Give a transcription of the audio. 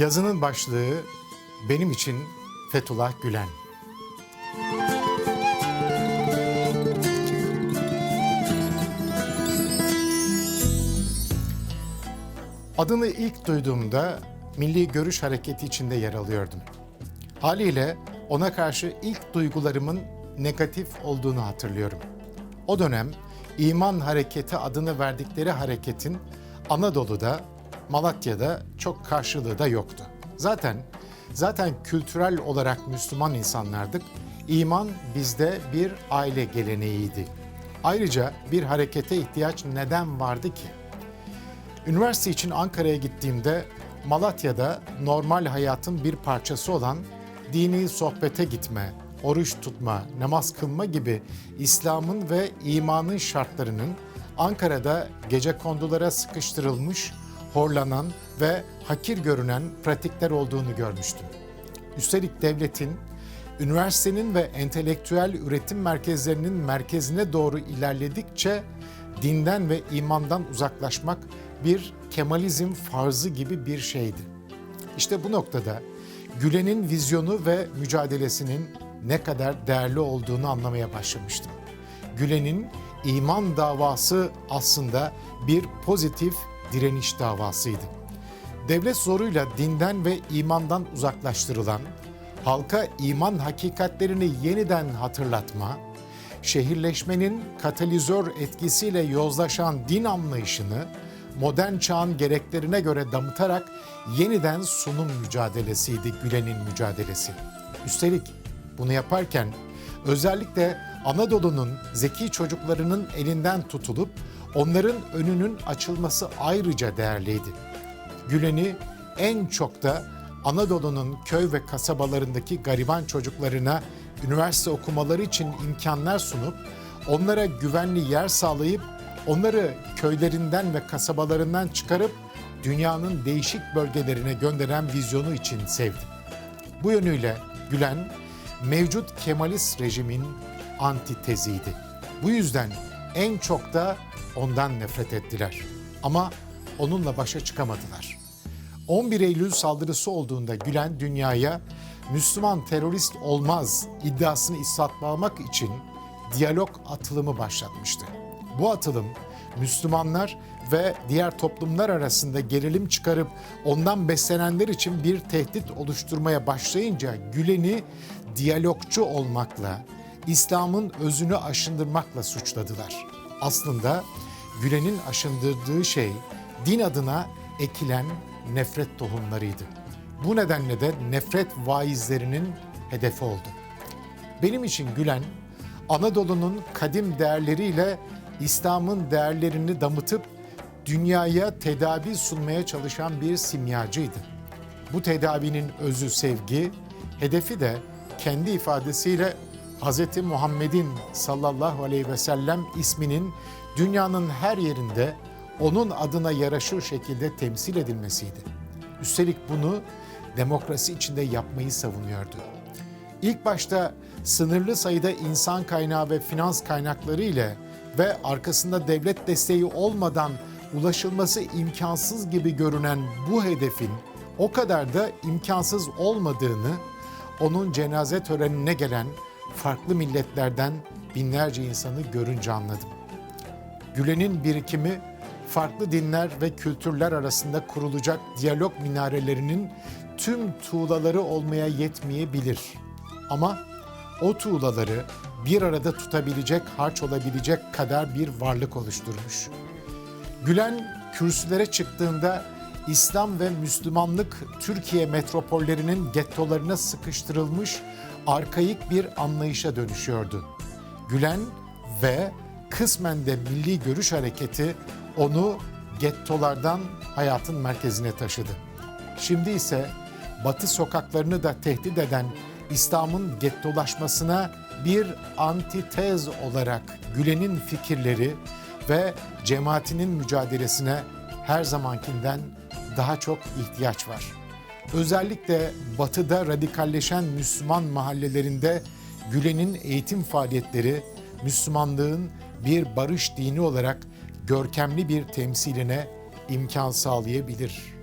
Yazının başlığı benim için Fethullah Gülen. Adını ilk duyduğumda Milli Görüş Hareketi içinde yer alıyordum. Haliyle ona karşı ilk duygularımın negatif olduğunu hatırlıyorum. O dönem İman Hareketi adını verdikleri hareketin Anadolu'da, Malatya'da çok karşılığı da yoktu. Zaten zaten kültürel olarak Müslüman insanlardık. İman bizde bir aile geleneğiydi. Ayrıca bir harekete ihtiyaç neden vardı ki? Üniversite için Ankara'ya gittiğimde Malatya'da normal hayatın bir parçası olan dini sohbete gitme, oruç tutma, namaz kılma gibi İslam'ın ve imanın şartlarının Ankara'da gece kondulara sıkıştırılmış, horlanan ve hakir görünen pratikler olduğunu görmüştüm. Üstelik devletin, üniversitenin ve entelektüel üretim merkezlerinin merkezine doğru ilerledikçe dinden ve imandan uzaklaşmak bir Kemalizm farzı gibi bir şeydi. İşte bu noktada Gülen'in vizyonu ve mücadelesinin ne kadar değerli olduğunu anlamaya başlamıştım. Gülen'in iman davası aslında bir pozitif direniş davasıydı. Devlet zoruyla dinden ve imandan uzaklaştırılan, halka iman hakikatlerini yeniden hatırlatma, şehirleşmenin katalizör etkisiyle yozlaşan din anlayışını modern çağın gereklerine göre damıtarak yeniden sunum mücadelesiydi Gülen'in mücadelesi. Üstelik bunu yaparken özellikle Anadolu'nun zeki çocuklarının elinden tutulup onların önünün açılması ayrıca değerliydi. Gülen'i en çok da Anadolu'nun köy ve kasabalarındaki gariban çocuklarına üniversite okumaları için imkanlar sunup onlara güvenli yer sağlayıp onları köylerinden ve kasabalarından çıkarıp dünyanın değişik bölgelerine gönderen vizyonu için sevdim. Bu yönüyle Gülen mevcut Kemalist rejimin antiteziydi. Bu yüzden en çok da ondan nefret ettiler. Ama onunla başa çıkamadılar. 11 Eylül saldırısı olduğunda Gülen dünyaya Müslüman terörist olmaz iddiasını ispatlamak için diyalog atılımı başlatmıştı. Bu atılım Müslümanlar ve diğer toplumlar arasında gerilim çıkarıp ondan beslenenler için bir tehdit oluşturmaya başlayınca Gülen'i diyalogçu olmakla, İslam'ın özünü aşındırmakla suçladılar. Aslında Gülen'in aşındırdığı şey din adına ekilen nefret tohumlarıydı. Bu nedenle de nefret vaizlerinin hedefi oldu. Benim için Gülen, Anadolu'nun kadim değerleriyle İslam'ın değerlerini damıtıp dünyaya tedavi sunmaya çalışan bir simyacıydı. Bu tedavinin özü sevgi, hedefi de kendi ifadesiyle Hz. Muhammed'in sallallahu aleyhi ve sellem isminin dünyanın her yerinde onun adına yaraşır şekilde temsil edilmesiydi. Üstelik bunu demokrasi içinde yapmayı savunuyordu. İlk başta sınırlı sayıda insan kaynağı ve finans kaynakları ile ve arkasında devlet desteği olmadan ulaşılması imkansız gibi görünen bu hedefin o kadar da imkansız olmadığını onun cenaze törenine gelen farklı milletlerden binlerce insanı görünce anladım. Gülen'in birikimi farklı dinler ve kültürler arasında kurulacak diyalog minarelerinin tüm tuğlaları olmaya yetmeyebilir. Ama o tuğlaları bir arada tutabilecek, harç olabilecek kadar bir varlık oluşturmuş. Gülen kürsülere çıktığında İslam ve Müslümanlık Türkiye metropollerinin gettolarına sıkıştırılmış arkaik bir anlayışa dönüşüyordu. Gülen ve kısmen de Milli Görüş Hareketi onu gettolardan hayatın merkezine taşıdı. Şimdi ise Batı sokaklarını da tehdit eden İslam'ın gettolaşmasına bir antitez olarak Gülen'in fikirleri ve cemaatinin mücadelesine her zamankinden daha çok ihtiyaç var. Özellikle batıda radikalleşen Müslüman mahallelerinde Gülen'in eğitim faaliyetleri Müslümanlığın bir barış dini olarak görkemli bir temsiline imkan sağlayabilir.